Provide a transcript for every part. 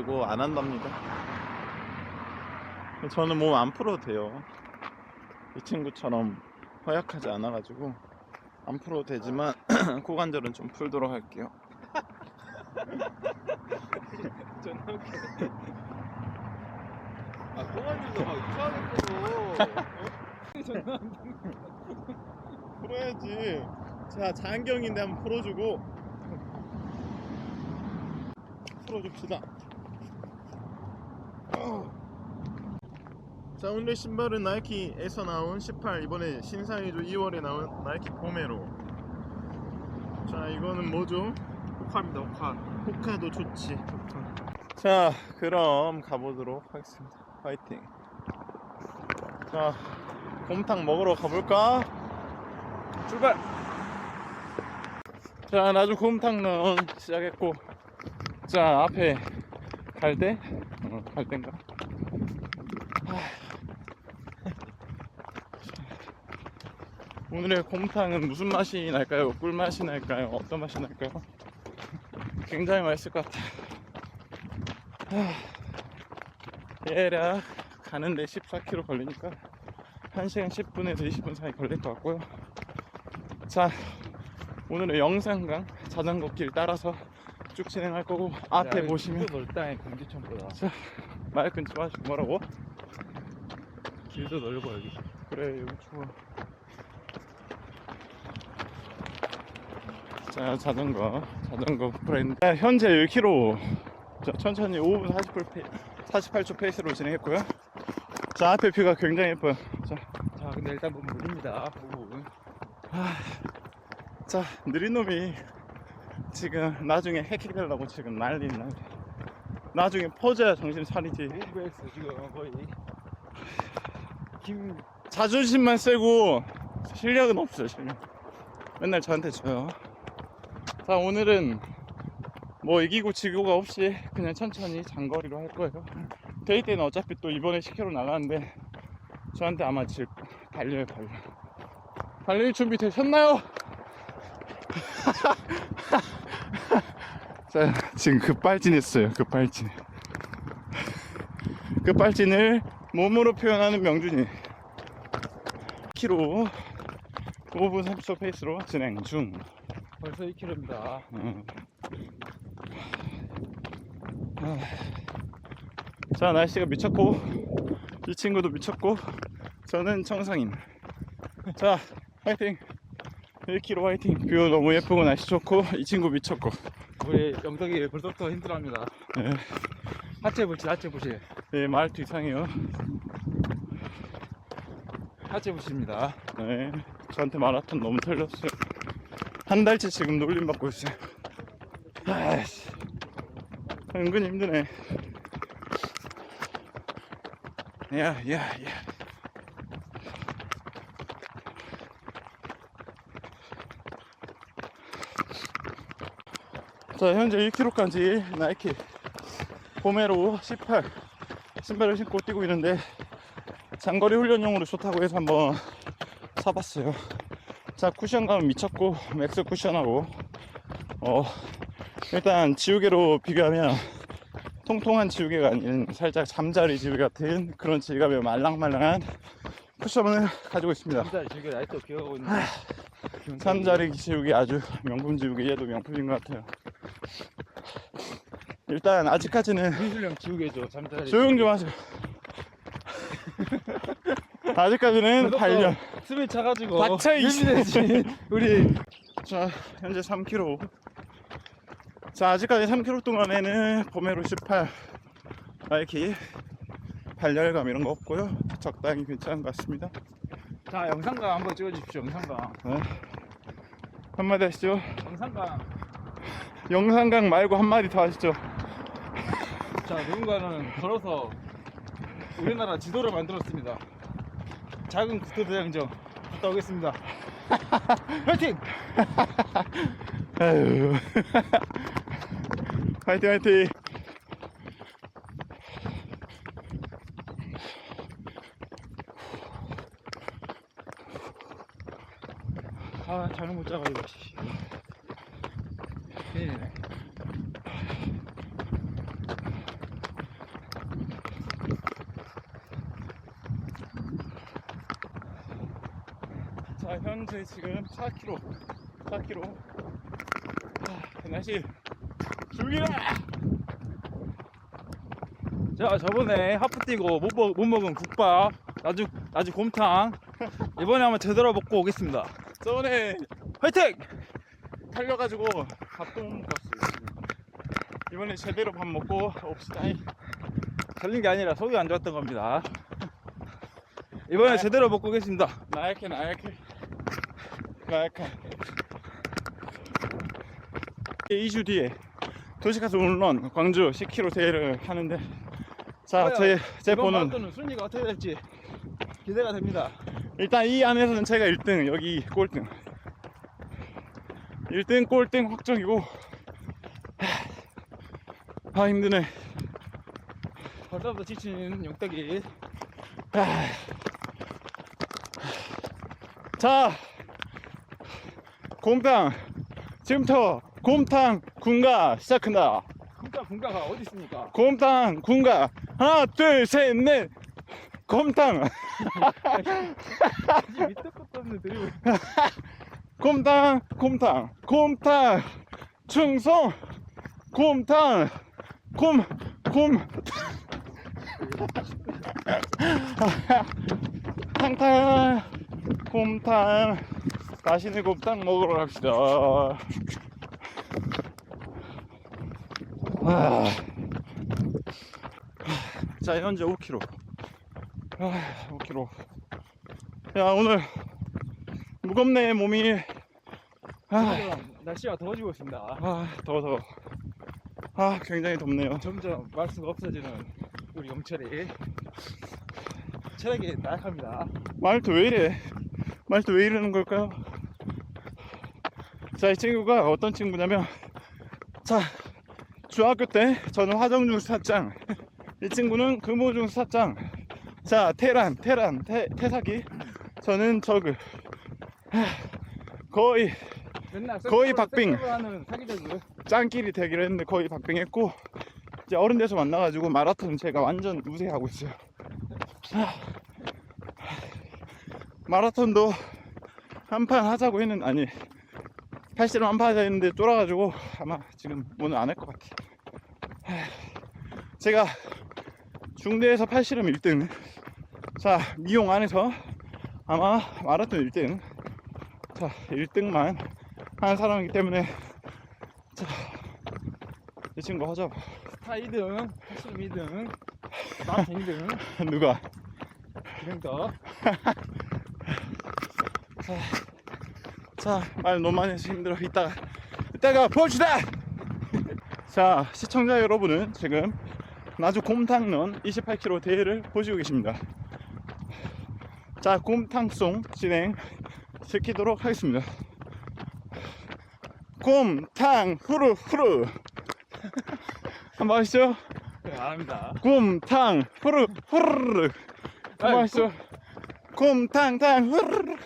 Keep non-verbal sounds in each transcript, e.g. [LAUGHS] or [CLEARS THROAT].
그리고 안 한답니다. 저는 몸 안 풀어도 돼요. 이 친구처럼 허약하지 않아가지고 안 풀어도 되지만 [CLEARS THROAT] 고관절은 좀 풀도록 할게요. 존나 웃겨. 아, 꼬마님도 막 이상하게 어? 존나 풀어야지. 자, 장경인데 한번 풀어주고 풀어줍시다. 자, 오늘의 신발은 나이키에서 나온 18 이번에 신상이죠. 2월에 나온 나이키 포메로. 자, 이거는 뭐죠? 혹합니다, 혹합. 호카도 좋지. 자, 그럼 가보도록 하겠습니다. 파이팅. 자, 곰탕 먹으러 가볼까? 출발! 자, 나중 곰탕런 시작했고, 자, 앞에 갈대? 어, 갈대인가? 하. 오늘의 곰탕은 무슨 맛이 날까요? 꿀맛이 날까요? 어떤 맛이 날까요? 굉장히 맛있을 것 같아. 하, 대략 가는데 14km 걸리니까 1시간 10분에서 20분 사이 걸릴 것 같고요. 자, 오늘은 영산강 자전거 길 따라서 쭉 진행할 거고 앞에 보시면 넓다, 공지천보다. 말 끊지 마시고 뭐라고? 길도 넓어, 여기. 그래 여기 추워. 자 자전거 자전거 브랜드 자, 현재 1km 자, 천천히 5분 48, 페, 48초 페이스로 진행했고요. 자 앞에 뷰가 굉장히 예뻐요. 자, 자, 근데 일단 뭐 물입니다. 오. 자 느린 놈이 지금 나중에 해킹되려고 지금 난리 난리. 나중에 퍼져야 정신 차리지. 오브엑스 지금 거의. 김, 자존심만 세고 실력은 없어요 실력 맨날 저한테 져요 자 오늘은 뭐 이기고 지고가 없이 그냥 천천히 장거리로 할 거예요 데이 때는 어차피 또 이번에 10km 나가는데 저한테 아마 질 달려요 달려 달릴 준비 되셨나요? [LAUGHS] 자 지금 급발진했어요 급발진 급발진을 몸으로 표현하는 명준이 키로 5분 30초 페이스로 진행 중. 벌써 2km입니다. 음. 아. 자 날씨가 미쳤고 이 친구도 미쳤고 저는 정상인. 자 화이팅. 1km 화이팅. 뷰 너무 예쁘고 날씨 좋고 이 친구 미쳤고. 우리 영덕이 벌써부터 힘들어합니다. 예, 하체 불치, 하체 불치. 예 말도 이상해요. 하체 불치입니다. 네, 저한테 마라톤 너무 털렸어요. 한 달째 지금 놀림 받고 있어요. 아이씨, 은근히 힘드네. 야, 야, 야. 자, 현재 1km까지 나이키 포메로 18 신발을 신고 뛰고 있는데 장거리 훈련용으로 좋다고 해서 한번 사봤어요. 자, 쿠션감은 미쳤고, 맥스 쿠션하고, 어, 일단 지우개로 비교하면 통통한 지우개가 아닌 살짝 잠자리 지우개 같은 그런 질감의 말랑말랑한 쿠션을 가지고 있습니다. 진짜 지금 아직도 기억하고 있는. 잠자리 지우개 아주 명품 지우개, 얘도 명품인 것 같아요. 일단 아직까지는 미술령 지우개죠, 잠자리. 조용 좀 하세요. 아직까지는 반려. 숨이 차가지고. 이 예민해지. 우리. 자, 현재 3km. 자, 아직까지 3km 동안에는 포메로 18 나이키 발열감 이런 거 없고요. 적당히 괜찮은 것 같습니다. 자, 영상감 한번 찍어주십시오, 영상감. 네. 한마디 하시죠. 영상감. 영상강 말고 한마디 더 하시죠. 자, 누군가는 걸어서 우리나라 지도를 만들었습니다. 작은 국토 대장정 갔다 오겠습니다. [LAUGHS] 화이팅! 아유. [LAUGHS] 화이팅 화이팅. 아, 잠을 못 자고 이거. 씨. 큰일이네. 자, 현재 지금 4km. 4km. 아, 날씨 죽이라! 자 저번에 하프 뛰고 못, 먹, 못 먹은 국밥 나주 나주 곰탕 이번에 한번 제대로 먹고 오겠습니다 저번에 화이팅! 탈려가지고 밥도 못 먹고 왔어요. 이번에 제대로 밥 먹고 옵시다. 달린 게 아니라 속이 안 좋았던 겁니다 이번에 아. 제대로 먹고 오겠습니다 나약해, 나약해. 나약해. 2주 뒤에 도시가스 온런 광주 10km 대회를 하는데 자, 과연 제, 제 이번 번은 마라톤은 순위가 어떻게 될지 기대가 됩니다 일단 이 안에서는 제가 1등, 여기 꼴등. 1등, 꼴등 확정이고. 아, 힘드네. 벌써부터 지친 용떡이 아. 자, 곰탕. 지금부터 곰탕 군가 시작한다. 국가 군가가 어디 있습니까? 곰탕 군가. 하나, 둘, 셋, 넷. 곰탕. [LAUGHS] 아직 없는 [LAUGHS] 곰탕, 곰탕, 곰탕, 충성, 곰탕, 곰, 곰, [LAUGHS] 탕탕, 곰탕, 맛있는 곰탕 먹으러 갑시다. 아. 자, 현재 5km. 아, 5km. 야, 오늘 무겁네 몸이. 아, 날씨가 더워지고 있습니다. 아 더워서 아 굉장히 덥네요. 점점 말 수가 없어지는 우리 영철이. 체력이 나약합니다. 말도 왜 이래? 말도 왜 이러는 걸까요 자 이 친구가 어떤 친구냐면 자 중학교 때 저는 화정중 사장 이 친구는 금호중 사장 자 테란 테란 테, 태사기 저는 저그 하, 거의 맨날 거의 박빙. 짱끼리 되기로 했는데 거의 박빙했고 이제 어른 돼서 만나가지고 마라톤 제가 완전 우세하고 있어요. 하, 마라톤도 한 판 하자고 했는 아니 팔씨름 한판 하자 했는데 쫄아가지고 아마 지금 오늘 안 할 것 같아. 하, 제가 중대에서 팔씨름 1등, 자 미용 안에서 아마 마라톤 1등, 자 1등만 한 사람이기 때문에 이 친구 하자. 스타 2등 82등 마라톤 2등 [LAUGHS] 누가? 기능더 [LAUGHS] 자, 말 너무 많이 해서 힘들어. 이따가, 이따가 봅시다! [LAUGHS] 자, 시청자 여러분은 지금 나주 곰탕런 28km 대회를 보시고 계십니다. 자, 곰탕송 진행 시키도록 하겠습니다. 곰탕 후루 후루 한번 하시죠. 네, 안합니다 곰탕 후루 후루 한번 하시죠. 곰탕탕 후루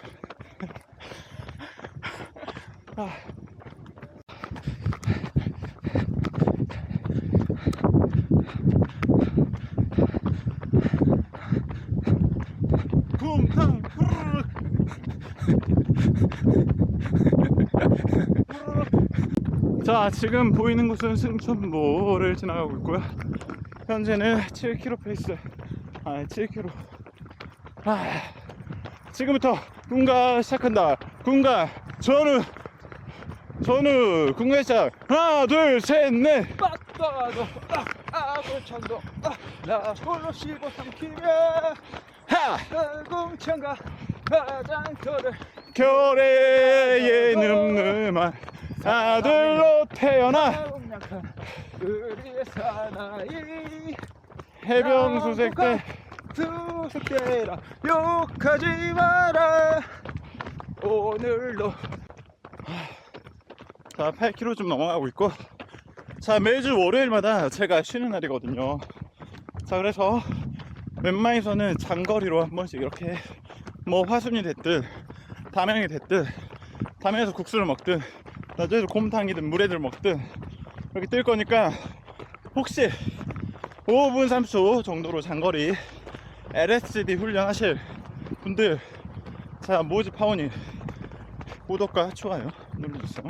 곰탕 후루룩. 후루룩. 자 지금 보이는 곳은 승천보를 지나가고 있고요. 현재는 7km 페이스. 아 7km 아, 지금부터 군가 시작한다. 군가 전우 전우 군가 시작. 하나 둘셋넷. 빠따도 아아고창도 나 홀로 쉬고 삼키며. 하! 공창가 가장 터를. 결의의 늠름한 아들로 태어나 공략한 우리의 사나이 해병 수색 때 수색 때라 욕하지 마라 오늘도 자, 8km 좀 넘어가고 있고. 자, 매주 월요일마다 제가 쉬는 날이거든요. 자, 그래서 웬만해서는 장거리로 한 번씩 이렇게 뭐 화순이 됐든, 담양이 됐든, 담양에서 국수를 먹든, 나중에서 곰탕이든 물회들 먹든, 이렇게 뜰 거니까 혹시 5분 30초 정도로 장거리 LSD 훈련하실 분들 자 모집 하오니 구독과 좋아요 눌러주세요.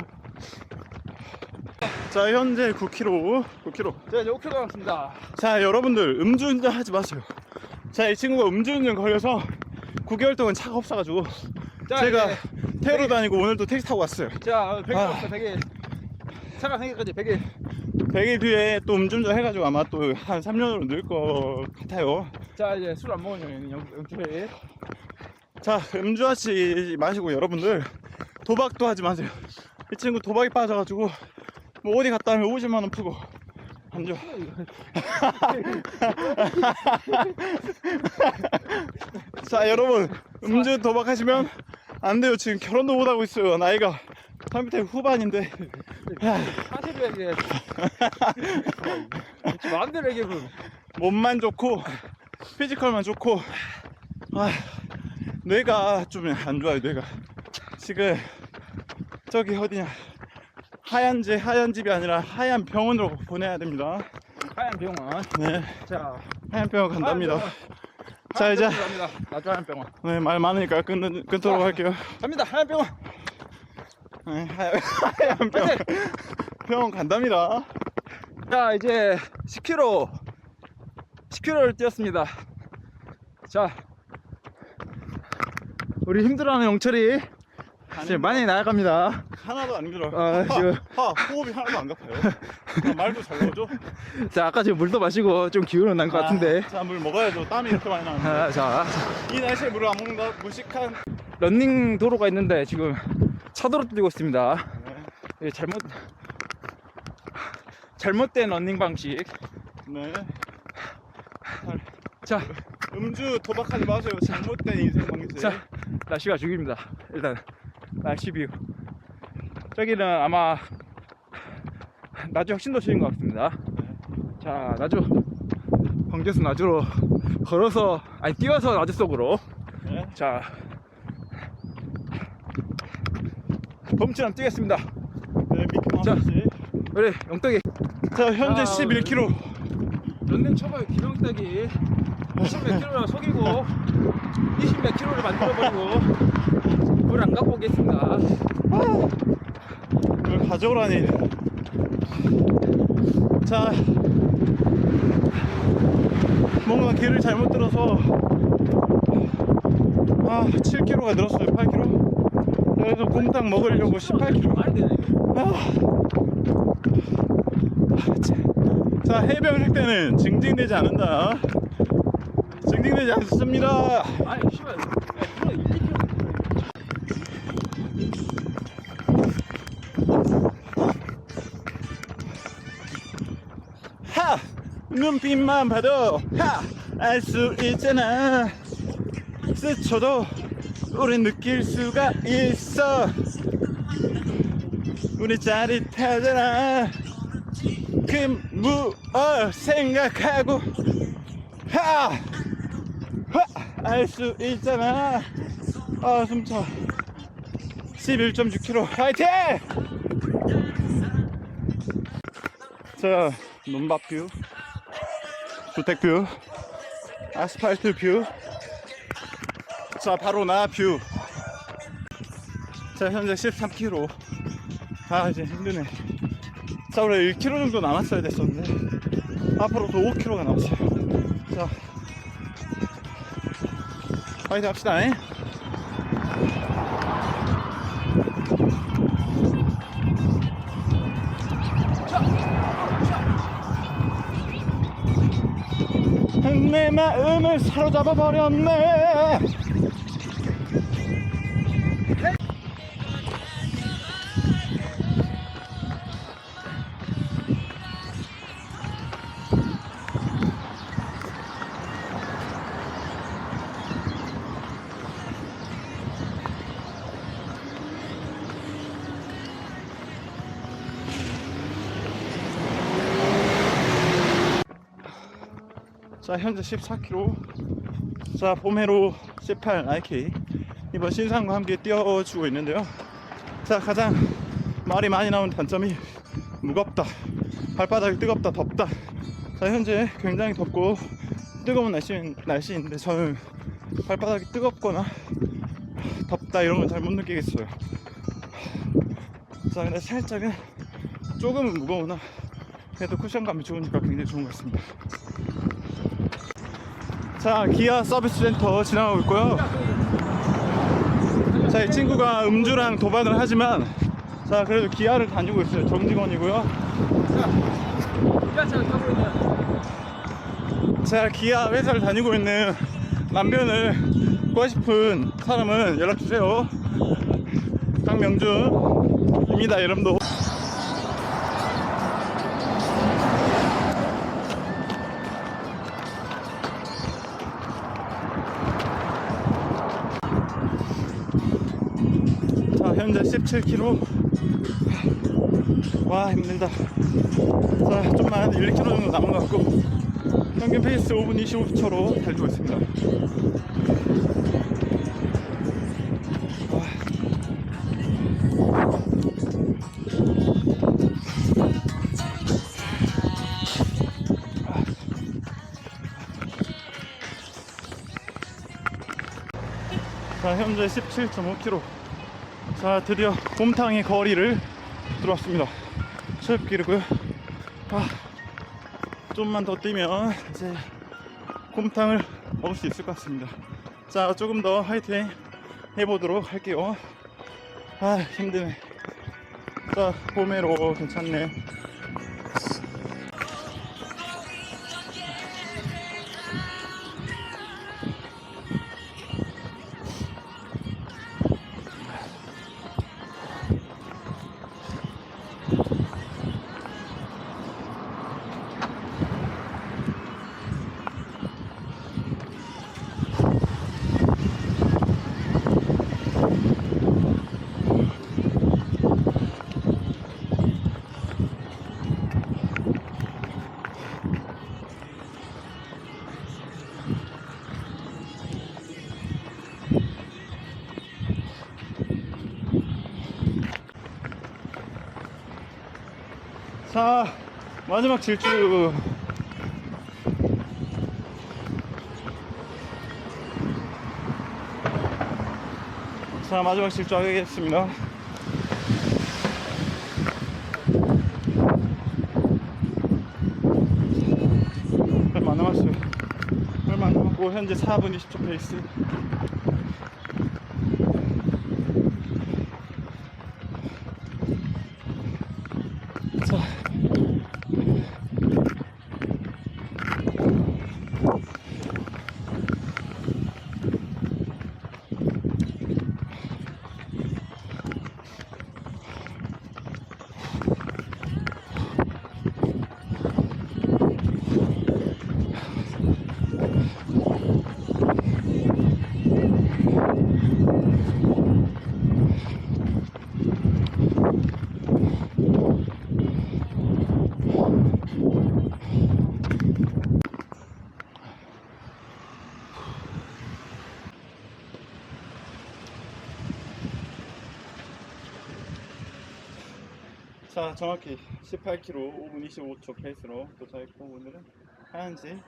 자 현재 9km 9km 자 이제 5km 남았습니다. 자 여러분들 음주운전 하지 마세요. 자 이 친구가 음주운전 걸려서 9개월 동안 차가 없어가지고 자, 제가 이제- 태우러 다니고 오늘도 택시 타고 왔어요 자 100일 아. 남았어 100일. 차가 생기까지 100일. 100일 뒤에 또 음주운전 해가지고 아마 또 한 3년으로 늘 것 같아요 자 이제 술 안 먹으면 영- 영주회. 자 음주하지 마시고 여러분들 도박도 하지 마세요 이 친구 도박에 빠져가지고 뭐 어디 갔다 오면 50만 원 푸고 안 좋아 [LAUGHS] [LAUGHS] 자 여러분 음주 도박하시면 안 돼요. 지금 결혼도 못 하고 있어요. 나이가 30대 후반인데. 사실이야 이게. 지 마음대로 얘기해 그. 몸만 좋고 피지컬만 좋고. 아, 뇌가 좀 안 좋아요 뇌가. 지금 저기 어디냐. 하얀 집 하얀 집이 아니라 하얀 병원으로 보내야 됩니다. 하얀 병원. 네. 자. 하얀 병원 간답니다. 하얀 병원. 자, 이제- 갑니다. 나주 하얀 병원. 네 말 많으니까 끊, 끊도록 할게요 갑니다 하얀 병원. 네, 하얀, 하얀 병원 병원 간답니다 자 이제 10km 10km를 뛰었습니다 자 우리 힘들어하는 영철이 지금 많이 나아갑니다. 하나도 안 힘들어. 아, 지금- 하, 호흡이 하나도 안 가파요. 아, 말도 잘 나오죠? 자 아까 지금 물도 마시고 좀 기운은 난 것 같은데. 아, 자 물 먹어야죠. 땀이 이렇게 많이 나는데. 아, 자. 이 날씨에 물을 안 먹는다? 무식한. 런닝 도로가 있는데 지금 차도로 뛰고 있습니다. 네. 이게 잘못 잘못된 런닝 방식. 네. 자, 음주 도박하지 마세요. 잘못된 인생 방식. 자 날씨가 죽입니다. 일단 날씨 뷰 저기는 아마 나주 혁신도시인 것 같습니다 자 나주 광주에서 나주로 걸어서 아니 뛰어서 나주 속으로 네. 자 범치랑 뛰겠습니다 네, 자. 우리 영떡이 자, 현재 아, 11km. 런닝 초보의 기병떡이 10몇 킬로를 속이고 20몇 킬로를 만들어버리고 물안 갖고 오겠습니다 뭘 가져오라니. 자, 뭔가 길을 잘못 들어서 아, 7km가 늘었어요. 8km. 그래서 곰탕 먹으려고 18km. 말이 되네 자, 해병 때는 징징대지 않는다. 징징대지 않습니다. 아니 씨발 눈빛만 봐도 하! 알수 있잖아 스쳐도 우린 느낄 수가 있어 우리 짜릿하잖아 그 무얼 생각하고 하! 알수 있잖아 아 숨차 11.6km 화이팅! 자, 논밭 뷰, 주택 뷰, 아스팔트 뷰. 자, 바로 나 뷰. 자, 현재 13km. 아, 이제 힘드네. 자, 원래 1km 정도 남았어야 됐었는데, 앞으로 또 5km가 남았어요. 자, 화이팅 합시다. 잉? 내 마음을 사로잡아 버렸네. 자 현재 14km 자 봄해로 18 나이키. 이번 신상과 함께 뛰어주고 있는데요. 자 가장 말이 많이 나오는 단점이 무겁다. 발바닥이 뜨겁다 덥다. 자 현재 굉장히 덥고 뜨거운 날씨, 날씨인데 저는 발바닥이 뜨겁거나 덥다 이런 건 잘 못 느끼겠어요. 자, 근데 살짝은 조금은 무거우나 그래도 쿠션감이 좋으니까 굉장히 좋은 것 같습니다. 자, 기아 서비스 센터 지나가고 있고요. 자, 이 친구가 음주랑 도박을 하지만 자, 그래도 기아를 다니고 있어요. 정직원이고요. 자, 기아 회사를 다니고 있는 남편을 구하 싶은 사람은 연락 주세요. 강명준입니다, 여러분도. 17km. 와, 힘들다. 자, 좀만 1, 2km 정도 남은 것 같고. 평균 페이스 5분 25초로 달리고 있습니다. 자, 현재 17.5km. 자, 드디어 곰탕의 거리를 들어왔습니다. 체육길이고요. 아, 좀만 더 뛰면 이제 곰탕을 먹을 수 있을 것 같습니다. 자, 조금 더 화이팅 해보도록 할게요. 아, 힘드네. 자, 봄에로 괜찮네. 마지막 질주. 자, 마지막 질주 하겠습니다. 얼마 안 남았어요. 얼마 안 남았고, 현재 4분 20초 페이스. 정확히 18km 5분 25초 페이스로 도착했고 오늘은 하얀지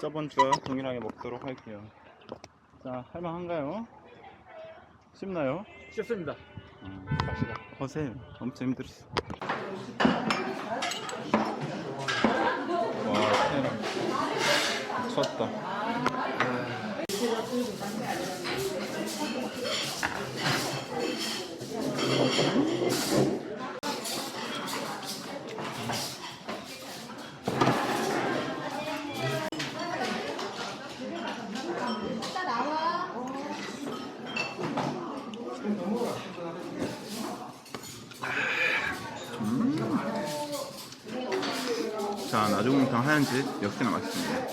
저번 주와 동일하게 먹도록 할게요. 자, 할만한가요? 쉽나요? 쉽습니다. 음, 갑시다. 보세요. 엄청 힘들었어. 와, 태랑 쳤다. 자, 나중곰탕 하얀 집 역시나 맛있습니다.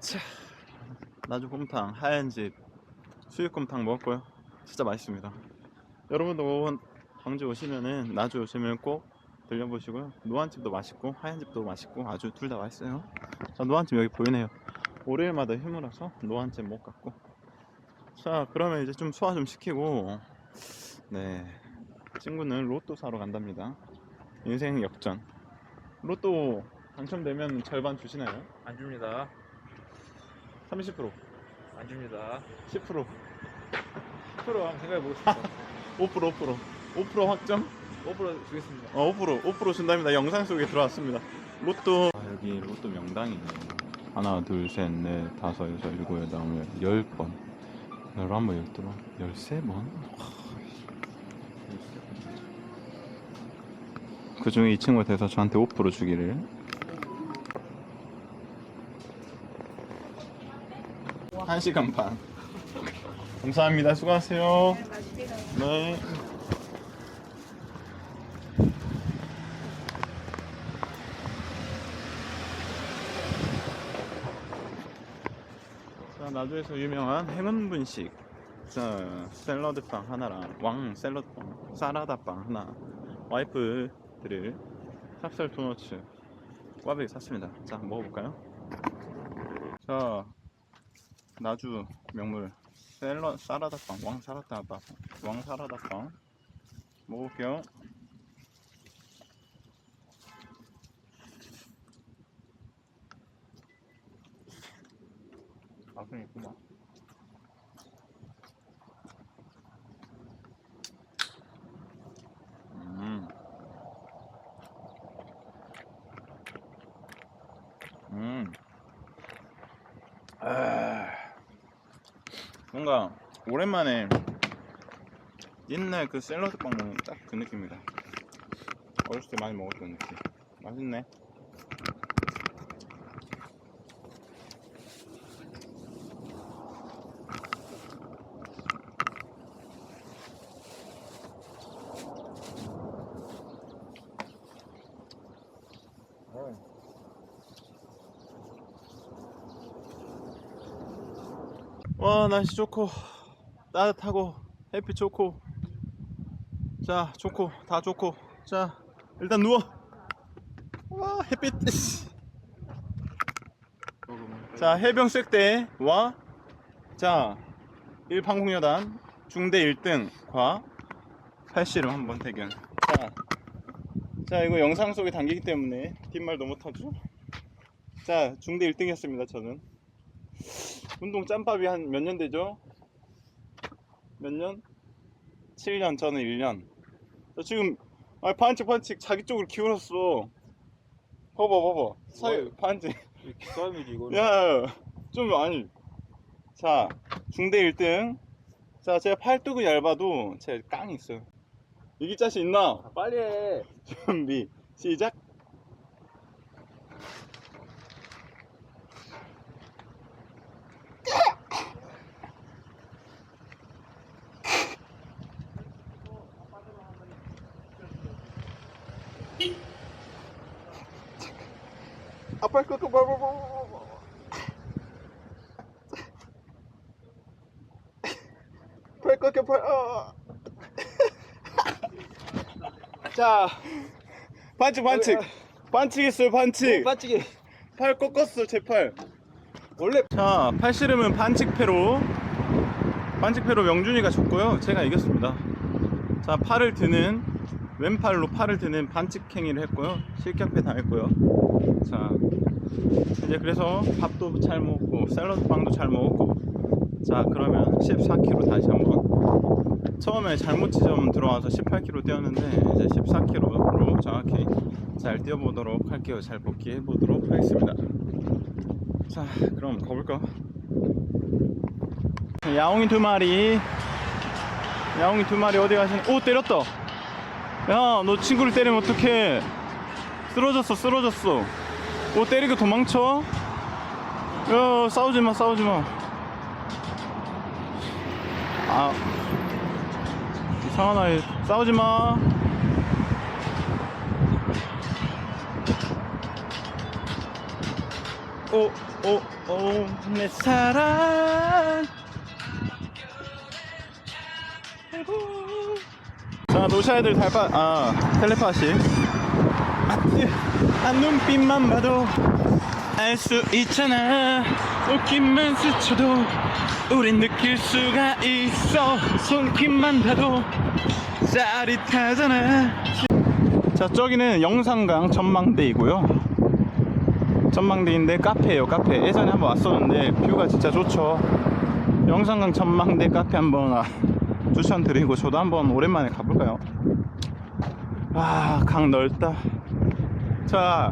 자, 나주곰탕 하얀 집 수육곰탕 먹었고요. 진짜 맛있습니다. 여러분도 광주 오시면은 나주 오시면 꼭 들려보시고요. 노안집도 맛있고 하얀집도 맛있고 아주 둘 다 맛있어요. 자, 노안집 여기 보이네요. 월요일마다 휴무라서 노안제 못 갔고 자 그러면 이제 좀 소화 좀 시키고 네 친구는 로또 사러 간답니다 인생 역전 로또 당첨되면 절반 주시나요? 안 줍니다. 30%안 줍니다. 10% 10% 한번 생각해 보겠습니다. 5% 5% 5% 확정? 5% 주겠습니다. 어, 5% 5% 준답니다. 영상 속에 들어왔습니다. 로또 아, 여기 로또 명당이네. 하나, 둘, 셋, 넷, 다섯, 여섯, 일곱, 여덟, 아홉, 열 번, 열한 번, 열두 번, 열세 번. 그 중에 이 친구가 돼서 저한테 5% 주기를. 한 시간 반. 감사합니다. 수고하세요. 네. 자, 나주에서 유명한 행운분식. 자, 샐러드빵 하나랑 왕 샐러드빵, 사라다빵 하나. 와이프들을 찹쌀 도너츠 꽈배기 샀습니다. 자, 먹어볼까요? 자, 나주 명물 샐러 사라다빵, 왕 사라다빵, 왕 사라다빵 먹어볼게요. 맛은 있구만. 음. 음. 아. 뭔가 오랜만에 옛날 그 샐러드 빵 먹는 딱 그 느낌이다. 어렸을 때 많이 먹었던 느낌. 맛있네. 와 날씨 좋고 따뜻하고 햇빛 좋고. 자 좋고 다 좋고. 자 일단 누워. 와 햇빛. 자 해병 쓸때와. 자 1방공여단 중대 1등 과 팔씨름 한번 대결. 자, 자 이거 영상 속에 담기기 때문에 뒷말도 못하죠? 자 중대 1등이었습니다 저는 운동 짬밥이 한 몇 년 되죠? 몇 년? 7년, 저는 1년. 저 지금, 아, 반칙, 반칙, 자기 쪽으로 기울었어. 봐봐, 봐봐. 사이, 뭐야? 반칙. 싸움이지 이거는. 야, 좀, 아니. 자, 중대 1등. 자, 제가 팔뚝은 얇아도 제 깡이 있어요. 이길 자신 있나? 빨리 해. [LAUGHS] 준비, 시작. 빨 거, 거, 봐, 봐, 봐, 봐, 봐. 팔 꺾여, 팔, 어. 자, 반칙, 반칙. 반칙 했어요, 반칙. 빠지게. 팔 꺾었어, 제 팔. 원래 자, 팔씨름은 반칙패로. 반칙패로 명준이가 졌고요. 제가 이겼습니다. 자, 팔을 드는, 왼팔로 팔을 드는 반칙 행위를 했고요. 실격패 당했고요. 자, 이제 그래서 밥도 잘 먹고, 샐러드 빵도 잘 먹었고. 자, 그러면 14kg 다시 한번. 처음에 잘못 지점 들어와서 18kg 뛰었는데, 이제 14kg로 정확히 잘 뛰어보도록 할게요. 잘 복귀해 보도록 하겠습니다. 자, 그럼 가볼까? 야옹이 두 마리. 야옹이 두 마리 어디 가시는? 오, 때렸다. 야, 너 친구를 때리면 어떡해? 쓰러졌어, 쓰러졌어. 오, 때리고 도망쳐? 야, 싸우지 마, 싸우지 마. 아, 이상한 아이, 싸우지 마. 오, 오, 오, 내 사랑. 자, 노샤애들 달파, 아, 텔레파시. 아, 뜨, 아, 눈빛만 봐도 알 수 있잖아. 웃기만 스쳐도 우린 느낄 수가 있어. 손길만 닿아도 짜릿하잖아. 자 저기는 영산강 전망대이고요. 전망대인데 카페예요 카페. 예전에 한번 왔었는데 뷰가 진짜 좋죠. 영산강 전망대 카페 한번 아, 추천드리고 저도 한번 오랜만에 가볼까요? 아 강 넓다 자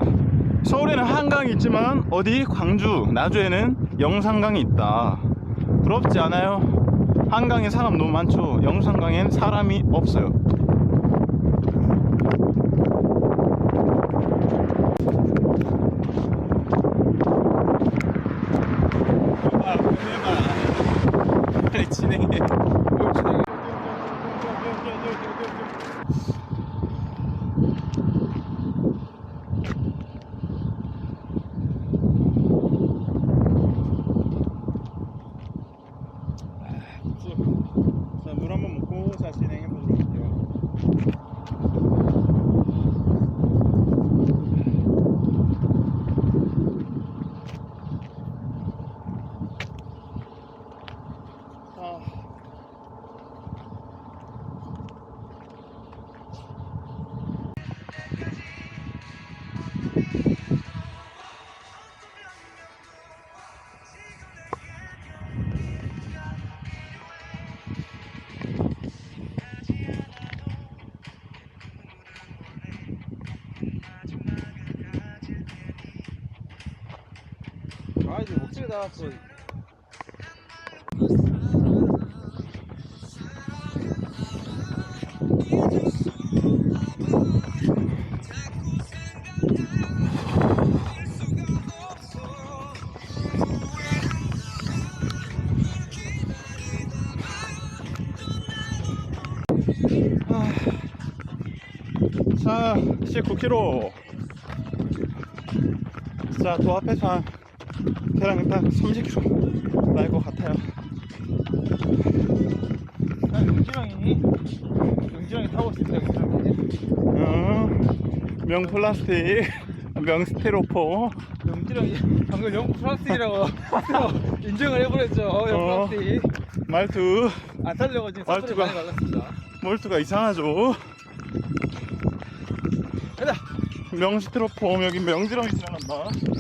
서울에는 한강이 있지만 어디? 광주. 나주에는 영산강이 있다. 부럽지 않아요? 한강에 사람 너무 많죠. 영산강엔 사람이 없어요 자, 19km. 자, 도 앞에서 한 대략 딱 30km 날 것 같아요. 난 용지랑이 용지랑이 타고 있습니다 용지랑이 어, 명 플라스틱, 명 스테로포. 용지랑이 방금 영 플라스틱이라고 [LAUGHS] 인정을 해버렸죠 영 어. 플라스틱 말투, 안 살려고 지금 말투가- 많이 발랐습니다 몰투가 이상하죠. 가자 명 스테로폼, 여기 명지렁이 지나간다.